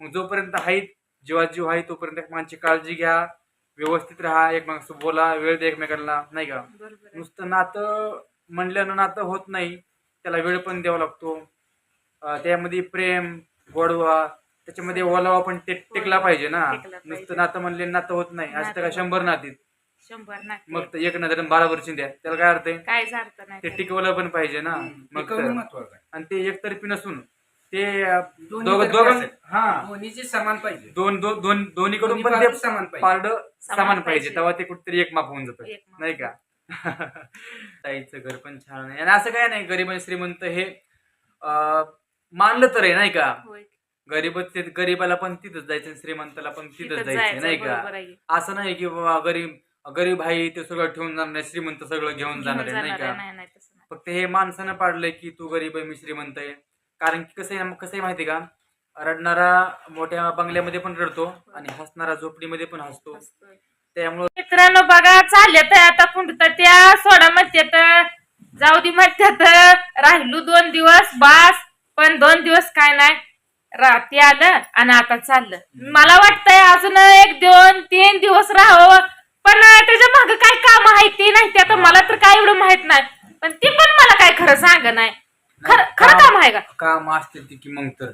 मग जोपर्यंत आहेत जीवात जीव आहे तोपर्यंत एकमेकांची काळजी घ्या व्यवस्थित राहा एकमेकांसोबत बोला वेळ द्या एकमेकांना नाही का? बरोबर. नुसतं नातं म्हणल्यानं नातं होत नाही त्याला वेळ पण द्यावा लागतो. अं, त्यामध्ये प्रेम गोडवा त्याच्यामध्ये ओलावा पण टे टिकला पाहिजे ना. टिकला पाहिजे. नुसतं नातं म्हणले नातं होत नाही. आज नातं तर शंभर नातीत. शंभर मग तर एक नजर बारा वर्षी द्या. त्याला काय अर्थ आहे? काय झालं नाही ते. टिकवलं पण पाहिजे ना. मग टिकवणं तर. महत्वाचं आहे. आणि ते एकतर्फी नसून ते दोघं दोघं. हा. दोन्हीचे समान पाहिजे. दोन दोन दोन दोन्हीकडून दोन्ही पण ते समान पाहिजे. पारड समान पाहिजे. पाहिजे. तेव्हा ते कुठेतरी एक माप होऊन जातं. एक माप. नाही का? ताईचं घर पण छान आहे. आणि असं काय नाही गरीब आणि श्रीमंत हे अं, मानलं तर आहे नाही का? होय. गरीब गरीबाला पण तिथंच जायचं आणि श्रीमंताला पण तिथंच तिथंच जायचं जायचं, नाही का? आहे. असं नाही की बाबा गरीब गरीब आहे ते सगळं ठेवून जाणार नाही श्रीमंत सगळं घेऊन जाणार आहे नाही जाणार आहे, का? नाही नाही तसं नाही. फक्त हे माणसानं पाडलंय की तू गरीब आहे मी श्रीमंत आहे. कारण की कसं आहे कसं आहे माहिती का? रडणारा मोठ्या बंगल्यामध्ये पण रडतो आणि हसणारा झोपडीमध्ये पण हसतो. त्यामुळं मित्रांनो बघा चालल्यात आता पुंडत त्या सोडा म्हणतात जाऊ दे म्हणतात राहिलो दोन दिवस बास. पण दोन दिवस काय नाही. रात्री आलं आणि आता चाललं. मला वाटतंय अजून एक दोन तीन दिवस राहावं. पण त्याच्यामागे काय काम आहे ते नाही. ते आता मला तर काय एवढं माहीत नाही. पण ती पण मला काय खरं सांग नाही. खरं खरं काम आहे का? काम असतील ती की मग तर.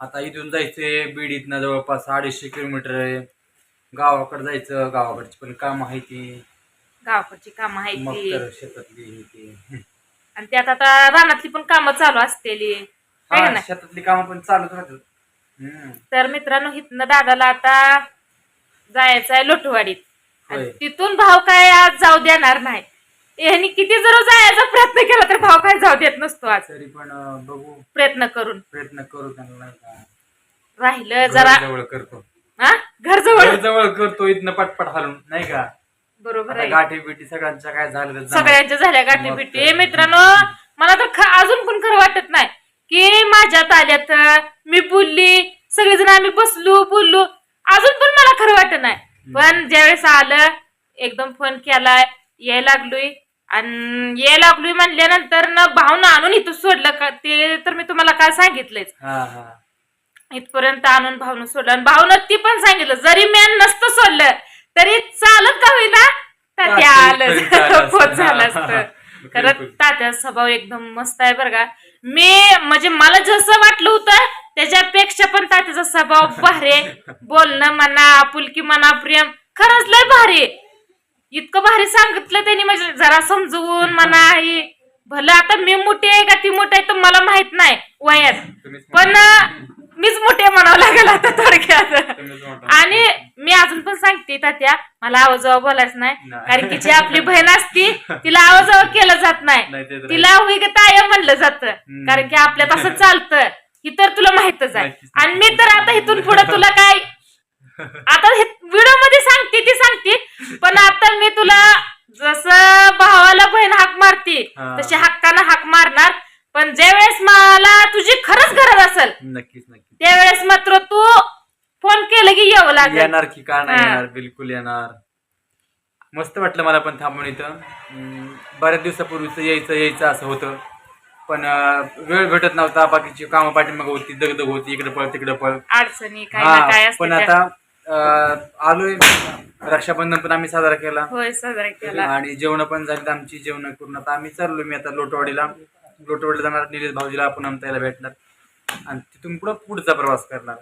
आता इथून जायचंय बीडीतनं जवळपास अडीचशे किलोमीटर आहे. गावाकडे जायचं गावाकडची पण काम आहे ती. गावाकडची काम आहे मग ती. तर शेतातली हे ती. आणि त्यात आता रानातली पण कामं चालू असतेली. है का हा, नाही? शेतातली कामं पण चालूच राहतात. हम्म. तर मित्रांनो हिथनं दादाला आता जायचं आहे लोटवाडीत. आणि होय. तिथून भाव काय आज जाऊ देणार नाही. यांनी किती जर जायचा प्रयत्न केला तर भाव काय जाऊ देत नसतो आज. तरी पण अं, बघू. प्रयत्न करून. प्रयत्न करू त्यांना नाही का? राहिलं जरा. जवळ करतो. हा? घर जवळ जवळ करतो इथनं पटपट हालून नाही का? बरोबर आता आहे. गाठी बिठी सगळ्यांच्या काय झालं तर. सगळ्यांच्या झाल्या गाठी मग काय. मित्रांनो मला तर ख- अजून पण खरं वाटत नाही की माझ्यात आल्यात मी बोलली सगळेजण आम्ही बसलो बोललो. अजून पण मला खरं वाटत नाही. पण ज्यावेळेस आलं एकदम फोन केलाय यायला लागलोय. आणि यायला लागलोय म्हणल्यानंतर न भावना आणून इथं सोडलं का ते तर मी तुम्हाला काल सांगितलंच हा हा इथपर्यंत आणून भावनं सोडलं आणि भावनं ती पण सांगितलं जरी मॅन नसतं सोडलं तरी चालत का होईना तात्या तात्या इथपर्यंत आलं असतं. पोच झालं असतं खरंच बिलकुल. तात्या स्वभाव एकदम मस्त आहे बरं का मी म्हणजे मला जसं वाटलं होतं त्याच्यापेक्षा पण तात्याचा स्वभाव भारी आहे. बोलणं म्हणा आपुलकी म्हणा प्रेम खरंच लय भारी आहे. इतकं भारी सांगितलं त्यांनी म्हणजे जरा समजवून म्हणा हे. भलं आता मी मोठी आहे का ती मोठी आहे तर मला माहीत नाही वयात. पण मीच मोठे म्हणावं लागेल आता थोडक्यात. आणि मी अजून पण सांगते तात्या मला आवाजावा बोलायच नाही. कारण की जी आपली बहीण असती तिला आवाजावा केलं जात नाही. तिला होई ग ताया म्हणलं जातं. कारण की आपल्यात असं चालतं. ही तर तुला माहितच आहे. आणि मी तर आता इथून पुढे तुला काय आता व्हिडिओमध्ये सांगते ती सांगते. पण आता मी तुला जसं भावाला बहीण हाक मारते हा. तशी हक्कानं हाक मारणार. पण ज्यावेळेस मला तुझी खरंच गरज असेल नक्कीच नक्कीच. त्यावेळेस मात्र तू फोन केलं की यावं लागेल. येणार की का नाही हा. येणार? बिलकुल येणार. मस्त वाटलं मला पण थांबून इथं. बऱ्याच दिवसापूर्वीच यायचं यायचं असं होतं. पण अं, वेळ भेटत नव्हता. बाकीची कामं पाठीमागं होती दगदग होती. इकडे पळ तिकडे पळ. अडचणी काय ना काय हा असते पण त्या. आता आलोय. रक्षाबंधन पण आम्ही साजरा केला. होय साजरा केला. आणि जेवण पण झाली आमची जेवण करून आता आम्ही चाललो मी आता लोटवाडीला. लोटवाडीला जाणार निलेश भाऊजीला आपण आमच्याला भेटणार. आणि तिथून पुढं पुढचा प्रवास करणार.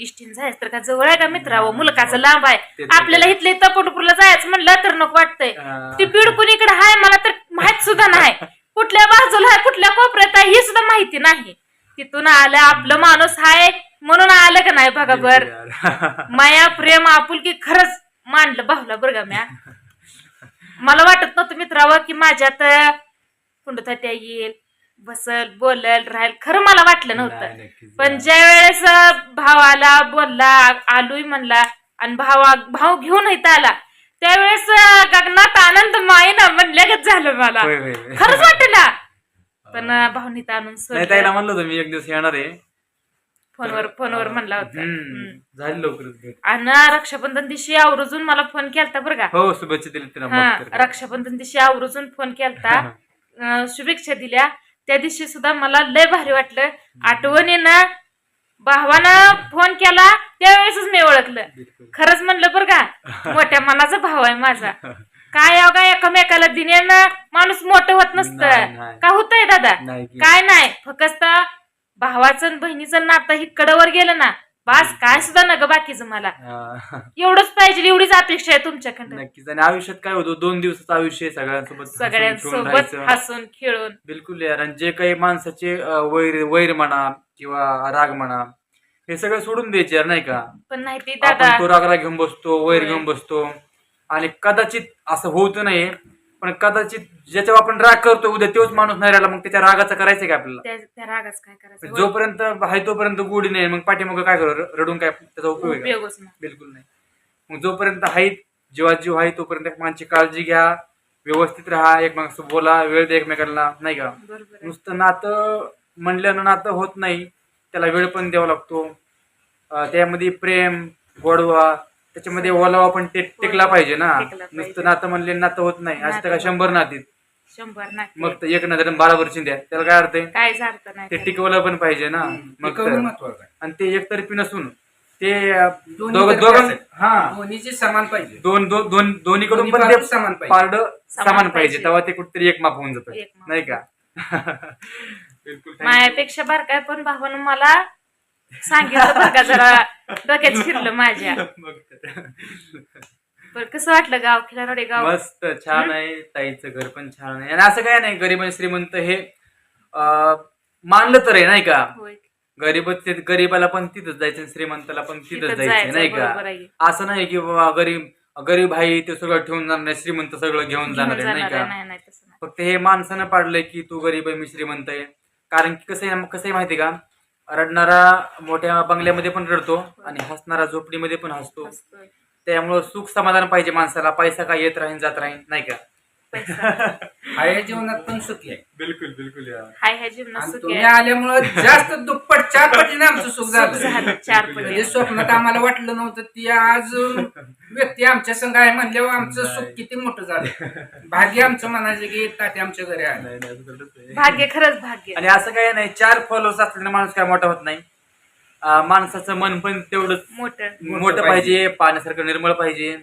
इष्टीन जायचं तर का? जवळ आहे का मित्रावं मुलकाचं लांब आहे. आपल्याला इथले टपोटपूरला जायचं म्हणलं तर नको वाटतंय. ती बीड कुणीकडे आहे मला तर माहीत सुद्धा नाही. कुठल्या बाजूला आहे कुठल्या कोपऱ्यात आहे हे सुद्धा माहिती नाही. तिथून आलं आपलं माणूस आहे म्हणून आलं का नाही बघा बर माया प्रेम आपुलकी खरंच मांडलं भावला बरं का म्या. मला वाटत नव्हतं मित्रावं की माझ्यात कुंडतात्या येईल बसल बोलल राहील. खरं मला वाटलं नव्हतं. पण ज्या वेळेस भावाला बोलला आलोय म्हणला आणि भावा भाव घेऊन इथं आला त्यावेळेस गगनात आनंद मायना म्हणल्यागत झालं मला. खरंच वाटलं. पण तर आणून. म्हणलं मी एक दिवस येणार आहे. फोनवर फोनवर म्हणला होता. हम्म. झाली लवकरच भेट. आणि रक्षाबंधन दिवशी आवर्जून मला फोन केलता बरं का. हो शुभेच्छा दिली तिला हा. रक्षाबंधन दिवशी आवर्जून फोन केलता. अं, शुभेच्छा दिल्या. त्या दिवशी सुद्धा मला लय भारी वाटलं. आठवणीनं भावानं फोन केला त्यावेळेसच मी ओळखलं. बिलकुल. खरंच म्हणलं बरं का मोठ्या मनाचा भाव आहे माझा. काय काय एकामेकाला दिण्यानं माणूस मोठं होत नाही, नसतं नाही. का होतंय दादा? नाही की- काय नाही फक्त भावाचं आणि बहिणीचं नातं ही कडवर गेलं ना बास काय सुद्धा नग बाकीचं मला. हा. एवढंच पाहिजे एवढीच अपेक्षा आहे तुमच्याकडे. नक्कीच. आणि आयुष्यात काय होतं दोन दिवसाचं आयुष्य आहे सगळ्यांसोबत हसून खेळून सगळ्यांसोबत राहायचं. हसून खेळून. बिलकुल यार. आणि जे काही माणसाचे अं, वैर वैर म्हणा किंवा राग म्हणा हे सगळं सोडून द्यायचे यार नाही का? पण नाही ते आपण दादा. तो रागरा घेऊन बसतो वैर होय. घेऊन बसतो. आणि कदाचित असं होत नाही पण कदाचित ज्याच्यावर आपण राग करतो उद्या तोच माणूस नाही राहिला मग त्याच्या रागाचं करायचं का आपल्याला? त्या त्या रागाच काय करायचं? जोपर्यंत आहे तोपर्यंत गोडी नाही. मग पाठीमागं काय करू रडून काय त्याचा उपयोग आहे का? उपयोगच नाही. बिलकुल नाही. मग जोपर्यंत आहे जीवात जीव आहे तोपर्यंत एकमेकांची काळजी घ्या व्यवस्थित राहा एकमेकांसोबत बोला वेळ द्या एकमेकांना नाही का? बरोबर आहे. नुसतं नातं म्हणल्यानं नातं होत नाही. त्याला वेळ पण द्यावा लागतो. अं, त्यामध्ये प्रेम गोडवा त्याच्यामध्ये ओलावा पण टे टेकला पाहिजे ना. टेकला पाहिजे. नुसतं नातं म्हणले नातं होत नाही. आज तर काय शंभर नातीत. शंभर नाही मग तर एक नजर बारा वर्षी द्या त्याला काय अर्थ आहे? काय झालं नाही ते. टिकवलं पण पाहिजे ना. मग टिकवणं तर. महत्वाचं आहे. आणि ते एकतर्फी नसून ते दोन्ही दोघं तर्फे दोघं असेल. हा. दोन्हीची समान पाहिजे. दोन दोन दोन दोन्हीकडून दोन्ही पण बाजू ते समान पाहिजे. पारड समान समान पाहिजे. पाहिजे. तेव्हा ते कुठेतरी एक माप होऊन जातं. एक माप. नाही का? बिलकुल. thank you. मायापेक्षा बारकाय पण भावानं मला सांगितलं का जरा. डोक्यात शिरलं माझ्या. पण कसं वाटलं गाव खिलारवाडी गाव? मस्त छान आहे. ताईचं घर पण छान आहे. आणि असं काय नाही गरीब आणि श्रीमंत हे अं, मानलं तर आहे नाही का? होय. गरीब गरीबाला पण तिथंच जायचं आणि श्रीमंताला पण तिथंच तिथंच जायचं जायचं, नाही का? आहे. असं नाही की बाबा गरीब गरीब आहे ते सगळं ठेवून जाणार नाही श्रीमंत सगळं घेऊन जाणार आहे नाही जाणार. का? नाही नाही तसं नाही. फक्त हे माणसानं पाडलंय की तू गरीब आहे मी श्रीमंत आहे. कारण की कसं आहे कसं आहे माहिती का? रडणारा मोठ्या बंगल्यामध्ये पण रडतो आणि हसणारा झोपडीमध्ये पण हसतो. त्यामुळं सुख समाधान पाहिजे माणसाला. पैसा काय येत राहीन जात राहीन नाही का? पैसा. आहे जीवनात पण सुखी आहे. बिलकुल बिलकुल हाय ह्या जीवनात आणि सुखी तुम्ही आहे. आल्यामुळं जास्त दुप्पट चार पटीने आमचं सुख सुख झालं. झालं चार म्हणजे पटी स्वप्नात आम्हाला वाटलं नव्हतं ती आज व्यक्ती आमच्या संघ आहे म्हणल्यावर आमचं नाही. सुख किती मोठं झालं. भाग्य आमचं म्हणायचं की ताते आमच्या घरी आले नाही, नाही, असं थोडंच आहे. भाग्य खरंच भाग्य. आणि असं काय नाही चार फॉलोअर्स असलेला माणूस काय मोठा होत नाही. अं, माणसाचं मन पण तेवढंच मोठं. मोठं मोठं पाहिजे. पाण्यासारखं निर्मळ पाहिजे.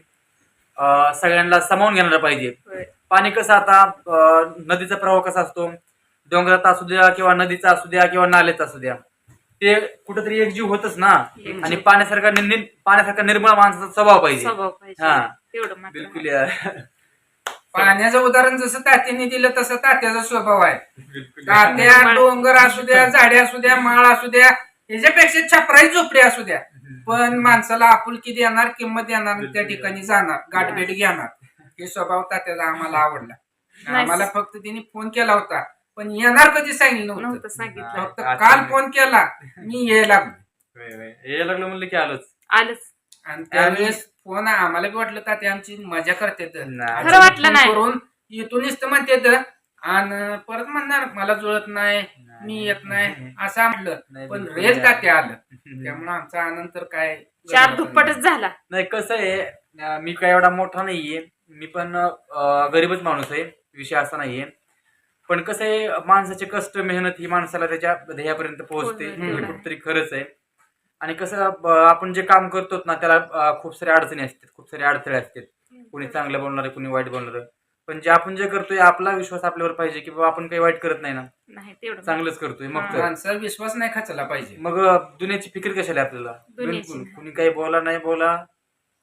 अं, सगळ्यांना समावून घेणारं पाहिजे. पाणी कसं आता अं, नदीचा प्रवाह कसा असतो? डोंगरात असू द्या किंवा नदीचा असू द्या किंवा नाल्याचा असू द्या. ते कुठेतरी एकजीव होतच ना. एकजीव. आणि पाण्यासारखा नि- नि- पाण्यासारखा निर्मळ माणसाचा स्वभाव पाहिजे. स्वभाव पाहिजे. हा. तेवढं मात्र. बिलकुल यार पाण्याचं उदाहरण जसं तात्याने दिलं तसं तात्याचा स्वभाव आहे. बिलकुल. तात्या. डोंगर असू द्या झाडे असू द्या माळ असू द्या याच्यापेक्षा छपराई झोपडी असू द्या. पण माणसाला आपुलकी देणार किंमत देणार आणि त्या ठिकाणी जाणार गाठभेट घेणार. हे स्वभाव तात्याचा आम्हाला आवडला. Nice. आम्हाला फक्त तिने फोन केला होता. पण येणार कधी सांगितलं नव्हतं. नव्हतं सांगितलं. फक्त काल फोन केला मी ये लागलो. होय, होय. लागलं म्हणलं की आलोच. आलंच. आणि त्यावेळेस फोन आम्हाला बी वाटलं तात्या आमची मजा करते नाही. खरं वाटलं नाही. करून इथूनच म्हणते आणि परत म्हणणार मला जुळत नाही मी येत नाही असं म्हटलं. नाही, पण बिलकुल रेल नाही. तात्या आलं. त्यामुळे आमचा आनंद तर काय चार दुप्पटच झाला. नाही कसं आहे अं, मी काय एवढा मोठा नाहीये. मी पण अं, गरीबच माणूस आहे. विषय असा नाहीये. पण कसं आहे माणसाचे कष्ट मेहनत ही माणसाला त्याच्या ध्येयापर्यंत पोहोचते. हे. कुठतरी खरंच आहे. आणि कसं आपण जे काम करतो ना त्याला खूप साऱ्या अडचणी असतात. खूप सारे अडथळे असतात. कुणी चांगलं बोलणार आहे कुणी वाईट बोलणार. आहे पण जे आपण जे करतोय आपला विश्वास आपल्यावर पाहिजे की बाबा आपण काही वाईट करत नाही ना. नाही तेवढं चांगलंच करतोय मग विश्वास नाही खचला पाहिजे. मग दुनियाची फिकीर कशाला आपल्याला? बिलकुल. कुणी काही बोला नाही बोला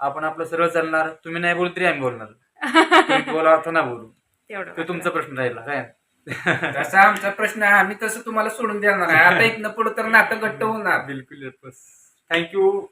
आपण आपलं सरळ चालणार. तुम्ही नाही बोलत तरी आम्ही बोलणार. बोला आता ना बोलू. तेवढं तो तुमचा प्रश्न राहिला काय? तसा आमचा प्रश्न आहे आम्ही तसं तुम्हाला सोडून देणार आहे. आता इथनं पुढे तर नातं घट्ट होणार. बिलकुल थँक्यू